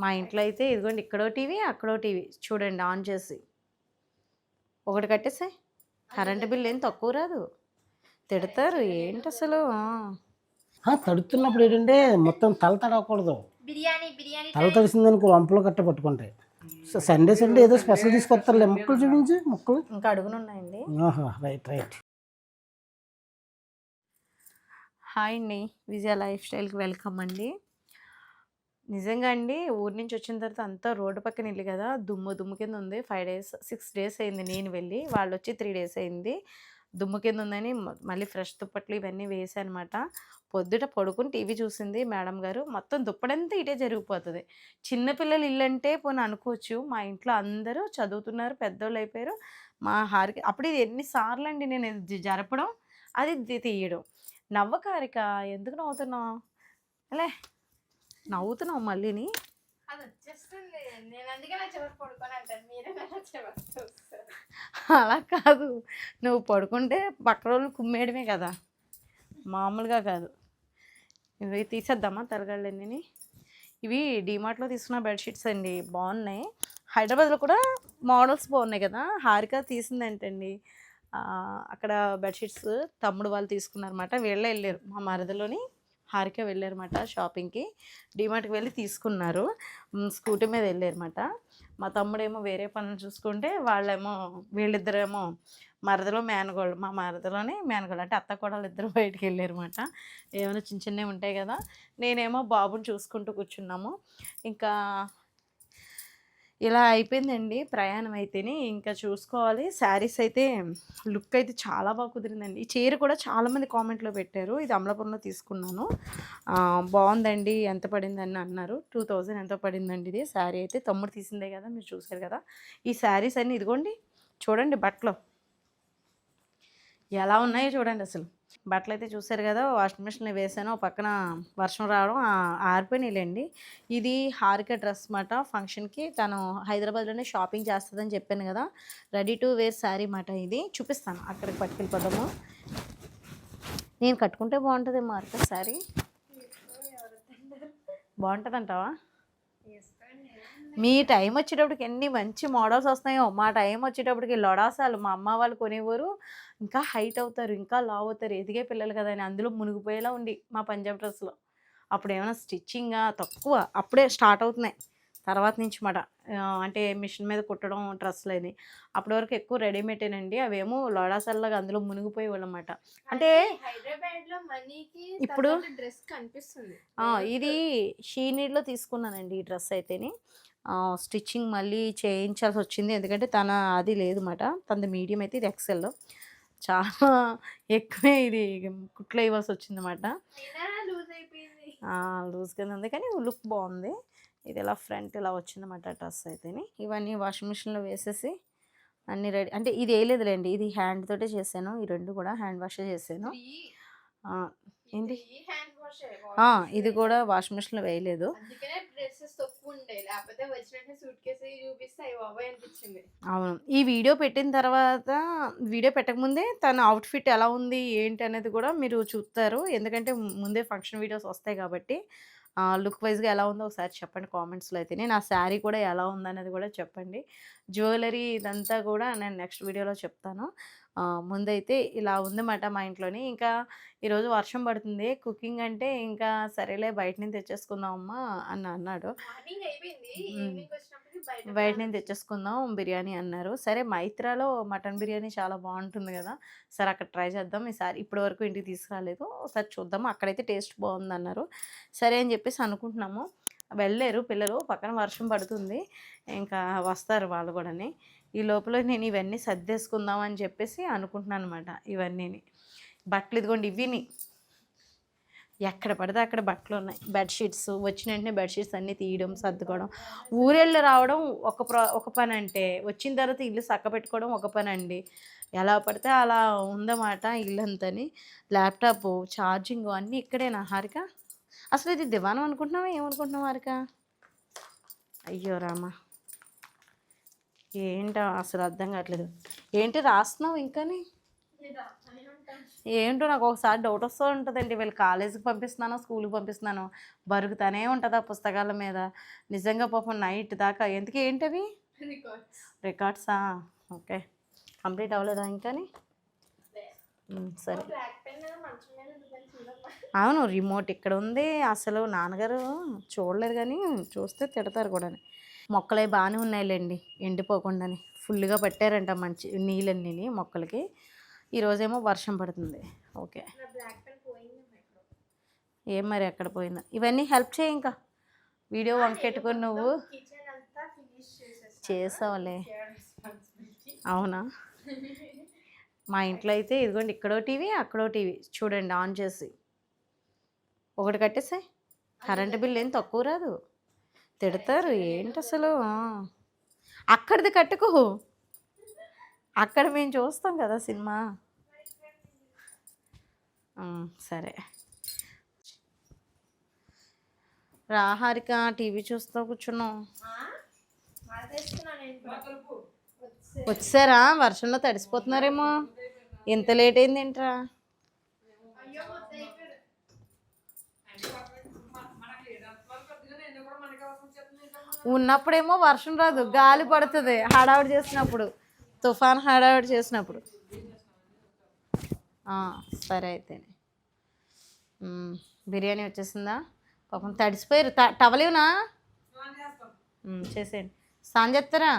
మా ఇంట్లో అయితే ఇదిగోండి ఇక్కడో టీవీ అక్కడో టీవీ. చూడండి ఆన్ చేసి. ఒకటి కట్టేసాయి కరెంటు బిల్ ఏం తక్కువ రాదు. తిడతారు. ఏంటి అసలు? ఆ. ఆ, తడుతున్నప్పుడు ఏంటంటే మొత్తం తల తడవకూడదు. బిర్యానీ బిర్యానీ తల తడిసిందనుకో వంపలో కట్ట పట్టుకుంటాయి సో సండే సండే ఏదో స్పెషల్ తీసుకొస్తారులే. ముక్కలు చూపించి ముక్కలు. ఇంకా అడుగునున్నాయండి ఆహా రైట్ రైట్. హాయ్ అండి. విజయ లైఫ్ స్టైల్కి వెల్కమ్ అండి. నిజంగా అండి. ఊరి నుంచి వచ్చిన తర్వాత అంతా రోడ్డు పక్కన ఇల్లు కదా! దుమ్ము దుమ్ము కింద ఉంది. ఫైవ్ డేస్ సిక్స్ డేస్ అయింది నేను వెళ్ళి. వాళ్ళు వచ్చి త్రీ డేస్ అయింది. దుమ్ము కింద ఉందని మళ్ళీ ఫ్రెష్ దుప్పట్లు ఇవన్నీ వేసానమాట పొద్దుట పడుకుని టీవీ చూసింది మేడం గారు. మొత్తం దుప్పడంతా ఇటే జరిగిపోతుంది. చిన్నపిల్లలు ఇల్లు అంటే పోనీ అనుకోవచ్చు. మా ఇంట్లో అందరూ చదువుతున్నారు పెద్దోళ్ళు అయిపోయారు. మా హారికి అప్పుడు ఇది ఎన్నిసార్లు అండి నేను ఇది జరపడం? అది తీయడం. నవ్వకారిక ఎందుకు నవ్వుతున్నావు? అలే నవ్వుతున్నావు మళ్ళీని అలా కాదు. నువ్వు పడుకుంటే పక్కన వాళ్ళు కుమ్మేయడమే కదా. మామూలుగా కాదు. ఇవి తీసేద్దామా తరగళ్ళని ఇవి డిమార్ట్లో తీసుకున్న బెడ్షీట్స్ అండి. బాగున్నాయి. హైదరాబాద్లో కూడా మోడల్స్ బాగున్నాయి కదా. హారిక తీసిందంటండి. ఆ, అక్కడ బెడ్షీట్స్ తమ్ముడు వాళ్ళు తీసుకున్నారన్నమాట. వీళ్ళే వెళ్ళారు మా మరదలోని. హారిక వెళ్ళారన్నమాట షాపింగ్కి. డిమార్ట్కి వెళ్ళి తీసుకున్నారు. స్కూటీ మీద వెళ్ళారన్నమాట. మా తమ్ముడేమో వేరే పనులు చూసుకుంటే వాళ్ళేమో వీళ్ళిద్దరేమో మరదలో మేనగోళ్ళు. మా మరదలోనే మేనగోళ్ళు. అంటే అత్త కూడా ఇద్దరు బయటికి వెళ్ళారన్నమాట. ఏమైనా చిన్న చిన్నవి ఉంటాయి కదా. నేనేమో బాబుని చూసుకుంటూ కూర్చున్నాము. ఇంకా ఇలా అయిపోయిందండి ప్రయాణం అయితేనే ఇంకా చూసుకోవాలి. శారీస్ అయితే లుక్ అయితే చాలా బాగా కుదిరిందండి. ఈ చీర కూడా చాలామంది కామెంట్లో పెట్టారు. ఇది అమలాపురంలో తీసుకున్నాను. బాగుందండి. ఎంత పడిందని అన్నారు. టూ థౌజండ్ ఎంత పడిందండి ఇది. శారీ అయితే తమ్ముడు తీసిందే కదా మీరు చూసారు కదా. ఈ శారీస్ అన్నీ ఇదిగోండి. చూడండి బట్టలు. ఎలా ఉన్నాయో చూడండి అసలు. బట్టలు అయితే చూసారు కదా వాషింగ్ మిషన్లో వేసాను పక్కన వర్షం రావడం ఆ- ఆరిపోయినాయిలేండి. ఇది హారిక డ్రెస్ మాట ఫంక్షన్కి తను హైదరాబాద్లోనే షాపింగ్ చేస్తుందని చెప్పాను కదా రెడీ టు వేర్ శారీ మాట ఇది. చూపిస్తాను అక్కడికి పట్టుకెళ్ళిపోదాము. నేను కట్టుకుంటే బాగుంటుంది మార్క శారీ. బాగుంటుందంటావా? మీ టైం వచ్చేటప్పటికి ఎన్ని మంచి మోడల్స్ వస్తాయో మా టైం వచ్చేటప్పటికి లొడాసాలు మా అమ్మ వాళ్ళు కొనేవారు ఇంకా హైట్ అవుతారు ఇంకా లావ్ అవుతారు. ఎదిగే పిల్లలు కదా అని అందులో మునిగిపోయేలా ఉంది మా పంజాబ్ డ్రెస్లో. అప్పుడు ఏమైనా స్టిచ్చింగ్ తక్కువ అప్పుడే స్టార్ట్ అవుతున్నాయి. తర్వాత నుంచి మాట అంటే మిషన్ మీద కుట్టడం డ్రెస్సులు అని. అప్పటి వరకు ఎక్కువ రెడీమేడేనండి అవేమో లోడాసల్లాగా అందులో మునిగిపోయేవాళ్ళు అన్నమాట అంటే ఇప్పుడు- డ్రెస్ కనిపిస్తుంది. ఇది షీనీడ్లో తీసుకున్నానండి ఈ డ్రెస్ అయితేని. స్టిచ్చింగ్ మళ్ళీ చేయించాల్సి వచ్చింది. ఎందుకంటే తన అది లేదు మాట. తనది మీడియం అయితే ఇది ఎక్సెల్. చాలా ఎక్కువే ఇది కుట్లో ఇవ్వాల్సి వచ్చిందన్నమాట అయినా లూజ్ అయిపోయింది లూజ్ కింద ఉంది కానీ లుక్ బాగుంది. ఇది ఇలా ఫ్రంట్ ఇలా వచ్చిందన్నమాట డ్రెస్ అయితేని. ఇవన్నీ వాషింగ్ మిషన్లో వేసేసి అన్నీ రెడీ అంటే ఇది వేయలేదులేండి. ఇది హ్యాండ్ తోటే చేశాను. ఈ రెండు కూడా హ్యాండ్ వాష్ చేశాను. ఏంటి? ఇది కూడా వాషింగ్ మిషన్లో వేయలేదు. అవును. ఈ వీడియో పెట్టిన తర్వాత వీడియో పెట్టకముందే తన అవుట్ఫిట్ ఎలా ఉంది ఏంటి అనేది కూడా మీరు చూస్తారు ఎందుకంటే ముందే ఫంక్షన్ వీడియోస్ వస్తాయి కాబట్టి లుక్ వైజ్గా ఎలా ఉందో ఒకసారి చెప్పండి కామెంట్స్లో అయితే నేను ఆ శారీ కూడా ఎలా ఉందనేది కూడా చెప్పండి. జ్యువెలరీ ఇదంతా కూడా నేను నెక్స్ట్ వీడియోలో చెప్తాను. ముందైతే ఇలా ఉందన్నమాట మా ఇంట్లోని. ఇంకా ఈరోజు వర్షం పడుతుంది. కుకింగ్ అంటే ఇంకా సరేలే బయట నుంచి తెచ్చేసుకుందాం అమ్మా అని అన్నాడు. బయట బయట నుంచి తెచ్చేసుకుందాం బిర్యానీ అన్నారు. సరే మైత్రాలో మటన్ బిర్యానీ చాలా బాగుంటుంది కదా. సరే అక్కడ ట్రై చేద్దాం. ఈసారి ఇప్పటి వరకు ఇంటికి తీసుకురాలేదు. ఒకసారి చూద్దాం. అక్కడైతే టేస్ట్ బాగుంది అన్నారు సరే అని చెప్పేసి అనుకుంటున్నాము. వెళ్ళారు పిల్లలు. పక్కన వర్షం పడుతుంది. ఇంకా వస్తారు వాళ్ళు కూడాని. ఈ లోపల నేను ఇవన్నీ సర్దేసుకుందాం అని చెప్పేసి అనుకుంటున్నాను అనమాట ఇవన్నీని. బట్టలు ఇదిగోండి ఇవిని ఎక్కడ పడితే అక్కడ బట్టలు ఉన్నాయి. బెడ్షీట్స్ వచ్చిన వెంటనే బెడ్షీట్స్ అన్నీ తీయడం సర్దుకోవడం. ఊరెళ్ళి రావడం ఒక ప్రా ఒక పని అంటే వచ్చిన తర్వాత ఇల్లు చక్క పెట్టుకోవడం ఒక పని అండి. ఎలా పడితే అలా ఉందన్నమాట ఇల్లంతని. ల్యాప్టాప్ ఛార్జింగ్ అన్నీ ఇక్కడేనా హారిక. అసలు ఇది దివానం అనుకుంటున్నావా? ఏమనుకుంటున్నావు హారిక? అయ్యో రామా. ఏంటో? అసలు అర్థం కావట్లేదు. ఏంటి రాస్తున్నావు ఇంకాని? ఏంటో నాకు ఒకసారి డౌట్ వస్తూ ఉంటుందండి. వీళ్ళు కాలేజీకి పంపిస్తున్నాను స్కూల్కి పంపిస్తున్నాను బరుగుతానే ఉంటుంది ఆ పుస్తకాల మీద. నిజంగా పాపం నైట్ దాకా. ఎందుకు ఏంటవి? Records రికార్డ్సా okay. కంప్లీట్ అవ్వలేదా ఇంకాని? సరే. అవును రిమోట్ ఇక్కడ ఉంది. అసలు నాన్నగారు చూడలేరు కానీ చూస్తే తిడతారు కూడా మొక్కలే బాగానే ఉన్నాయిలేండి ఎండిపోకుండాని. ఫుల్గా పెట్టారంట మంచి నీళ్ళన్నీ మొక్కలకి. ఈరోజేమో వర్షం పడుతుంది. ఓకే. ఏం మరి ఎక్కడ పోయిందో? ఇవన్నీ హెల్ప్ చేయి ఇంకా. వీడియో వంకెట్టుకొని నువ్వు చేసావులే. అవునా? మా ఇంట్లో అయితే ఇదిగోండి ఇక్కడో టీవీ అక్కడో టీవీ. చూడండి ఆన్ చేసి. ఒకటి కట్టేసాయి. కరెంటు బిల్ ఏం తక్కువ రాదు. తిడతారు? ఏంటి అసలు అక్కడిది కట్టుకో. అక్కడ మేము చూస్తాం కదా సినిమా. సరే. రాహారిక టీవీ చూస్తూ కూర్చున్నాం వచ్చారా? వర్షంలో తడిసిపోతున్నారేమో. ఇంత లేట్ అయింది ఏంట్రా అయ్యో మొత్తం అయిపోయారు. ఉన్నప్పుడేమో వర్షం రాదు గాలి పడుతుంది హడావిడి చేసినప్పుడు తుఫాన్ హడావిడి చేసినప్పుడు. సరే అయితే బిర్యానీ వచ్చేసిందా? పాపం తడిసిపోయారు. త టవలేవునా చేసేయండి. సాన్ చేస్తారా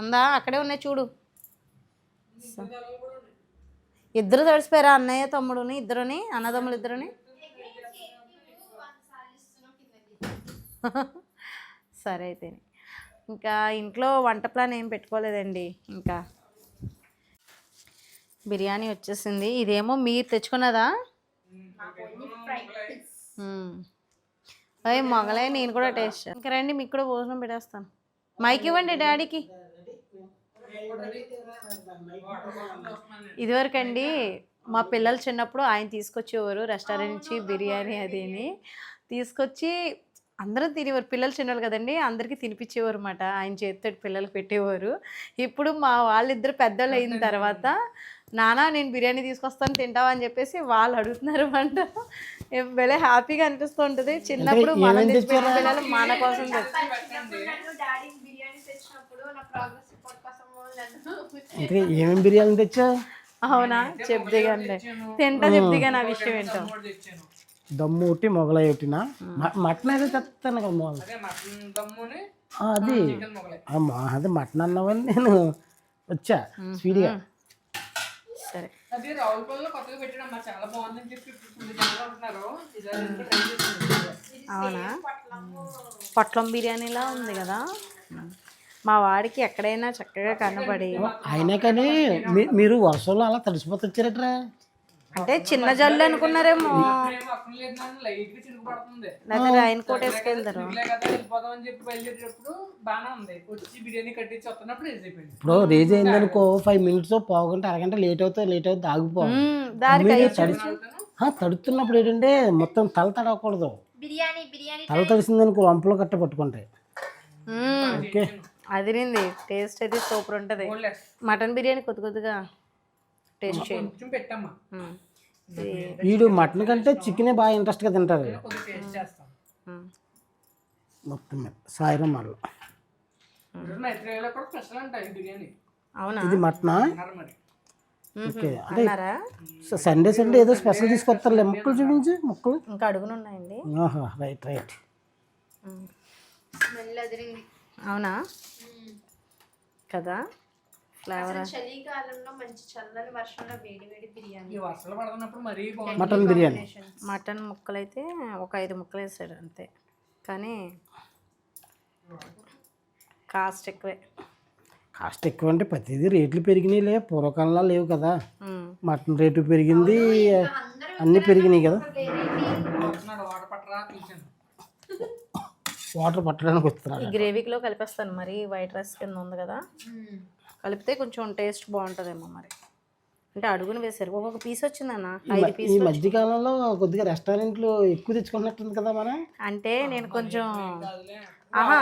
ఉందా? అక్కడే ఉన్నాయి చూడు. ఇద్దరు తడిసిపోయారా? అన్నయ్య తమ్ముడుని ఇద్దరుని అన్నదమ్ములు ఇద్దరుని? సరే అయితే ఇంకా ఇంట్లో వంట ప్లాన్ ఏం పెట్టుకోలేదండి ఇంకా. బిర్యానీ వచ్చేసింది. ఇదేమో మీరు తెచ్చుకున్నదా? అయ్యి మొగలే నేను కూడా టేస్ట్ ఇంకా రండి మీకు కూడా భోజనం పెట్టేస్తాను. మైక్ ఇవ్వండి డాడీకి. ఇదివరకండి మా పిల్లలు చిన్నప్పుడు ఆయన తీసుకొచ్చేవారు రెస్టారెంట్ నుంచి బిర్యానీ అదిని. తీసుకొచ్చి అందరం తినేవారు. పిల్లలు చిన్నవాళ్ళు కదండి అందరికీ తినిపించేవారు అనమాట ఆయన చేతితో పిల్లలకు పెట్టేవారు. ఇప్పుడు మా వాళ్ళిద్దరు పెద్దోళ్ళు అయిన తర్వాత నానా నేను బిర్యానీ తీసుకొస్తాను తింటావా? అని చెప్పేసి వాళ్ళు అడుగుతున్నారు అంట భలే హ్యాపీగా అనిపిస్తూ ఉంటుంది. చిన్నప్పుడు మనం తెచ్చారా? పిల్లలు మన కోసం అంటే ఏమేమి బిర్యానీ తెచ్చా? అవునా? చెప్దిగానే తింటా చెప్దిగా నా విషయం ఏంటో. దమ్ము ఒకటి మొగలై ఒకటినా మ- మటన్ అయితే తెస్తాను కదా మొగ అదే మటన్ దమ్ముని ఆ, అది. చికెన్ మొగలే. ఆ, మా- అది మటన్ అన్నావని నేను వచ్చా స్పీడ్గా సరే. అది రావులపల్లిలో కొత్తగా చాలా బాగుందని చెప్పి అవునా? పొట్లం బిర్యానీలా ఉంది కదా? మా వాడికి ఎక్కడైనా చక్కగా కనబడి అయినా కానీ మీ- మీరు వర్షంలో అలా తడిసిపోతూ వచ్చారట్రా అంటే చిన్న జల్లు అనుకున్నారేమో. లేదు లేదా రైన్ కోట్ వేసుకెళ్తారు రేజ్ ఇప్పుడు రేజ్ అయిందనుకో ఫైవ్ మినిట్స్ పావు గంట అరగంట లేట్ అవుతుంది లేట్ అవుతుంది ఆగిపో మ్మ్, దారికి మీరు అయ్యొచ్చు. తడిసి ఆ, తడుతున్నప్పుడు ఏంటంటే మొత్తం తల తడవకూడదు. బిర్యానీ బిర్యానీ తల తడిసిందనుకో వంపలో కట్ట పట్టుకుంటాయి. ఓకే. అదిరింది. టేస్ట్ అయితే సూపర్ ఉంటుంది. మటన్ బిర్యానీ కొద్ది కొద్దిగా టేస్ట్ చేయండి కొంచెం పెట్టమ్మా. వీడు మటన్ కంటే చికెనే బాగా ఇంట్రెస్ట్గా తింటారు. మొత్తం సాయిరం బిర్యానీ. అవునా? ఇది మటనా. ఓకే. అంటే సండే సండే ఏదో స్పెషల్ తీసుకొస్తారులే. ముక్కలు చూపించి ముక్కలు. ఇంకా అడుగునున్నాయండి ఆహా రైట్ రైట్. మ్మ్. స్మెల్ అదిరింది. అవునా? కదా? ఫ్లేవర్ అసలు చలికాలంలో మంచి చల్లని వర్షంలో వేడి వేడి బిర్యానీ. ఈ వర్షాలు పడుతున్నప్పుడు మరీ బాగుంది మటన్ బిర్యానీ. మటన్ ముక్కలు అయితే ఒక ఐదు ముక్కలు వేసాడు అంతే. కానీ కాస్ట్ ఎక్కువే. కాస్ట్ ఎక్కువ అంటే ప్రతిదీ రేట్లు పెరిగినాయిలే పూర్వకాలంలో లేవు కదా. మటన్ రేటు పెరిగింది అన్నీ పెరిగినాయి కదా. వాటర్ పట్టరా పిలిచాను వాటర్ పట్టడానికి వస్తున్నాడు. గ్రేవీలో కలిపేస్తాను మరి వైట్ రైస్ కింద ఉంది కదా. కలిపితే కొంచెం టేస్ట్ బాగుంటుందేమో మరి. అంటే అడుగును వేసారు ఒక్కొక్క పీస్ వచ్చిందన్న ఐదు ఈ పీసులు మధ్యకాలంలో కొద్దిగా రెస్టారెంట్లు ఎక్కువ తెచ్చుకుంటున్నట్టుంది కదా మనం అంటే నేను కొంచెం ఆహా.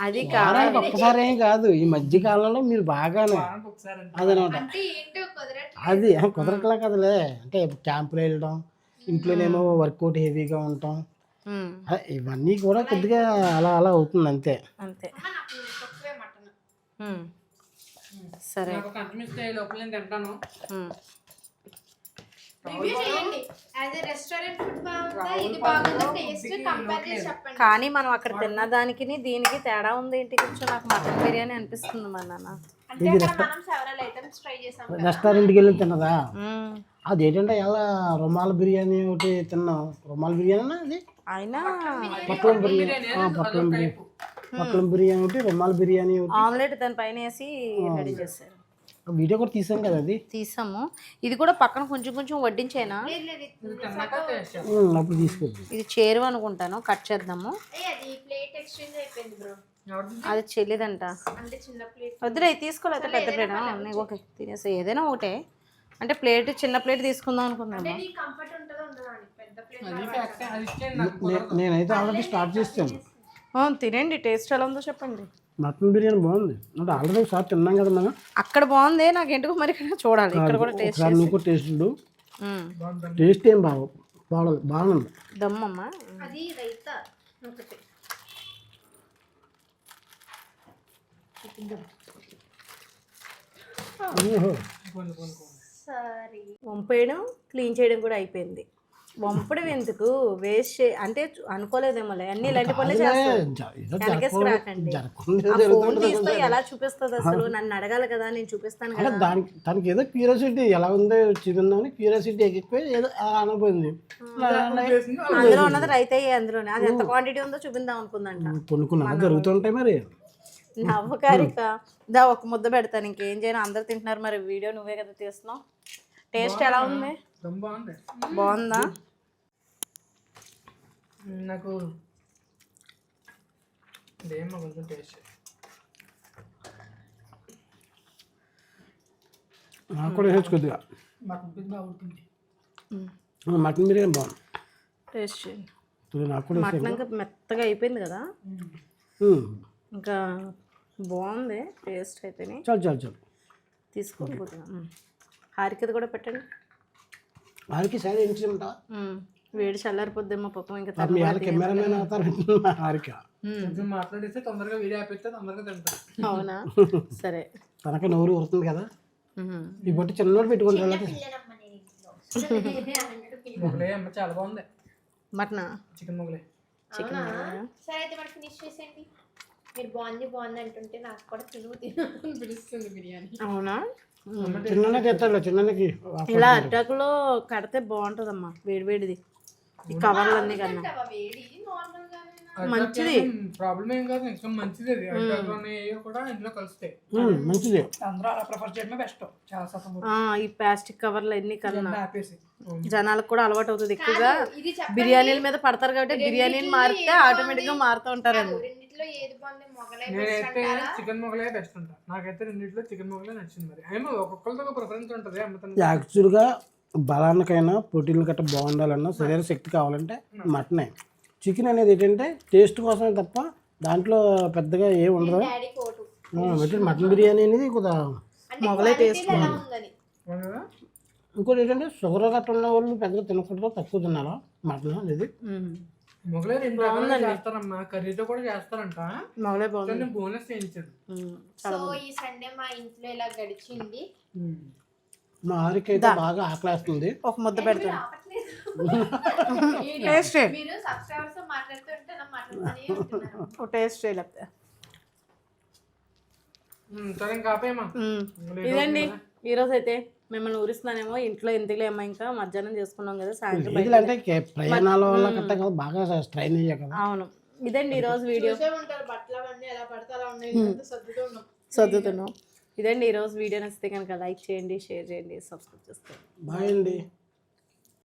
అది కాదు వారానికి ఒక్కసారి ఏం కాదు. ఈ మధ్య కాలంలో మీరు బాగానే. అదనమాట. అంటే ఏంటో కుదరట్లేదు. అది కుదరట్లా కదలే. అంటే క్యాంపులు వెళ్ళడం ఇంట్లోనేమో వర్కౌట్ హెవీగా ఉంటాం ఇవన్నీ కూడా కొద్దిగా అలా అలా అవుతుంది అంతే. అంతే. సరే. నాకు కంటిన్యూస్ అయ్యే లోపల నేను తింటాను. కానీ మనం అక్కడ తిన్న దానికి దీనికి తేడా ఉంది ఏంటి కొంచెం నాకు మటన్ బిర్యానీ అనిపిస్తుంది మా నాన్న. రెస్టారెంట్కి వెళ్ళి తిన్నదా. అది ఏంటంటే ఎలా రుమాల బిర్యానీ ఒకటి తిన్నాం. రుమాల బిర్యానీ అది? అయినా. పొట్లం బిర్యానీ పొట్లం బిర్యానీ. పొట్లం బిర్యానీ ఒకటి రుమాల బిర్యానీ ఒకటి. ఆమ్లెట్ దాని పైన వేసి రెడీ చేశారు. వీడియో కూడా తీసాం కదా అది? తీసాము. ఇది కూడా పక్కన కొంచెం కొంచెం వడ్డించేనా? అప్పుడు తీసుకొద్ది. ఇది చేరువ అనుకుంటాను. కట్ చేద్దాము. అది ప్లేట్ ఎక్స్చేంజ్ అయిపోయింది బ్రో. ఎవరిది? అది చెల్లిదంట. అంటే చిన్న ప్లేట్. వద్దులే తీసుకోలేదు పెద్ద ప్లేట్? నీకు ఓకే తినేసి ఏదైనా ఒకటే. అంటే ప్లేట్ చిన్న ప్లేట్ తీసుకుందాం అనుకున్నాము నీ కంఫర్ట్ ఉంటుందో ఉండదో అని పెద్ద ప్లేట్ అది ఫ్యాక్ట్ అది ఇచ్చేయండి నాకు నే- నేనైతే ఆల్రెడీ స్టార్ట్ చేస్తాను. తినండి టేస్ట్ ఎలా ఉందో చెప్పండి. మటన్ బిర్యానీ బాగుంది. అంటే ఆల్రెడీ ఒకసారి తిన్నాం కదా మనం. అక్కడ బాగుంది నాకు ఎందుకు మరి ఇక్కడ చూడాలి. ఇక్కడ కూడా టేస్ట్ నువ్వు కూడా టేస్ట్ చూడు. బాగుంటుంది టేస్ట్ ఏం బాగు బాగలేదు బాగుంది దమ్మమ్మ. అది రైతా ఒకటి వంపేయడం క్లీన్ చేయడం కూడా అయిపోయింది. వంపడం ఎందుకు వేస్ట్ చే అంటే అనుకోలేదేమోలే. అన్ని ఇలాంటి పనులు చేస్తాను ఎలా చూపిస్తుంది అసలు? నన్ను అడగాలి కదా నేను చూపిస్తాను కదా. దానికి దానికి ఏదో క్యూరియాసిటీ ఎలా ఉందో చూపిందామని క్యూరియాసిటీ ఎక్కిపోయి ఏదో అలా అనబోయింది. అందులో ఉన్నది రైతే అందులోనే? అది ఎంత క్వాంటిటీ ఉందో చూపిందాం అనుకుందంట. కొనుక్కున్నా జరుగుతుంటాయి మరి. నవ్వకారిక. దా ఒక ముద్ద పెడతాను ఇంకేం చేయను? అందరు తింటున్నారు మరి. వీడియో నువ్వే కదా తీస్తున్నావు. టేస్ట్ ఎలా ఉంది? బాగుందా? నాకు ఇదేమో కొంచెం టేస్ట్ నాకు కూడా వేసుకో కొద్దిగా. మటన్ ఉడుకుంది. మటన్ బిర్యానీ బాగుంది. టేస్ట్ చేయండి నాకు కూడా. మటన్ ఇంకా మెత్తగా అయిపోయింది కదా. ఇంకా బాగుంది టేస్ట్ అయితేనే చాలు చాలు చాలు. తీసుకోండి. హారికది కూడా పెట్టండి. వారికి సైడ్ ఏం చేయమంటా మ్మ్. వేడి చల్లారిపోద్దేమో పాపం ఇంకా కెమెరామెన్ అవుతారు హారిక. కొంచెం మాట్లాడిస్తే తొందరగా వీడియో ఆపేస్తే తొందరగా తింటాను అవునా? సరే. తనక నోరు ఊరుతుంది కదా. ఈ బొట్టి చిన్నోడు అమ్మ చాలా బాగుంది. మటనా? చికెన్ మొగలే చికెన్ సరే అయితే మరి ఫినిష్ చేసేయండి. మీరు బాగుంది బాగుంది అంటుంటే నాకు కూడా తిను తిను అని పిలుస్తుంది బిర్యానీ. అవునా. చిన్నకి ఎత్తాడు చిన్నకి ఇలా అడ్డాకులో కడితే బాగుంటుందమ్మా వేడి వేడిది. ఈ కవర్లు అన్నీ కన్నా. అంటావా వేడి నార్మల్ గానే మంచిది. ప్రాబ్లం ఏం కాదు ఇంకా మంచిది అది అడ్డాలోనే కూడా ఇందులో కలుస్తాయి. మంచిది. అందరూ అలా ప్రిఫర్ చేయడమే బెస్ట్ చాలా శాతం ఆ, ఈ ప్లాస్టిక్ కవర్లు అన్ని కన్నా. ఆపేసి. జనాలకు కూడా అలవాటు అవుతుంది ఎక్కువగా. బిర్యానీల మీద పడతారు కాబట్టి బిర్యానీలు మారితే ఆటోమేటిక్గా మారుతూ ఉంటారండి రెండిట్లో ఏది బాగుంది? మొగలై నేనైతే చికెన్ మొగలే బెస్ట్ అంట. నాకైతే రెండిట్లో చికెన్ మొగలే నచ్చింది మరి. ఏమో ఒక్కొక్కరితో ఒక ప్రిఫరెన్స్ ఉంటుంది యాక్చువల్గా బలానికైనా ప్రోటీన్లు గట్రా బాగుండాలన్నా శరీర శక్తి కావాలంటే మటనే. చికెన్ అనేది ఏంటంటే టేస్ట్ కోసమే తప్ప దాంట్లో పెద్దగా ఏం ఉండదు. మటన్ బిర్యానీ అనేది కొద్దిగా ఉందని? అవునా? ఇంకోటి ఏంటంటే షుగర్ గట్రా ఉన్న వాళ్ళు పెద్దగా తినకూడదు తక్కువ తినాలా మటన్ అనేది. మ్మ్. మొగలే రెండు రకాలుగా చేస్తారమ్మా. కర్రీతో కూడా చేస్తారంట. మొగలే బాగుంది. బోనస్. సో ఈ సండే మా ఇంట్లో ఇలా గడిచింది. మా ఆరికి అయితే బాగా ఆకలేస్తుంది. ఒక ముద్ద పెడతాను. టేస్ట్ టేస్ట్ చేయి లేకపోతే ఉమ్, సరే ఇంకా ఆపేయమ్మా. మ్మ్. ఇదండి. ఈరోజు అయితే మిమ్మల్ని ఊరిస్తున్నానేమో ఇంట్లో ఎందుకులే అమ్మా ఇంకా? మధ్యాహ్నం చేసుకున్నాం కదా సాయంత్రం ఇది అంటే కే- ప్రయాణాల వల్ల కట్ట కదా బాగా స్ట్రైన్ అయ్యా కదా. అవును. ఇదండి ఈరోజు వీడియో. చూసే ఇదండి ఈరోజు వీడియో నచ్చితే కనుక లైక్ చేయండి షేర్ చేయండి సబ్స్క్రైబ్ చేసుకోండి. బాయ్ అండి.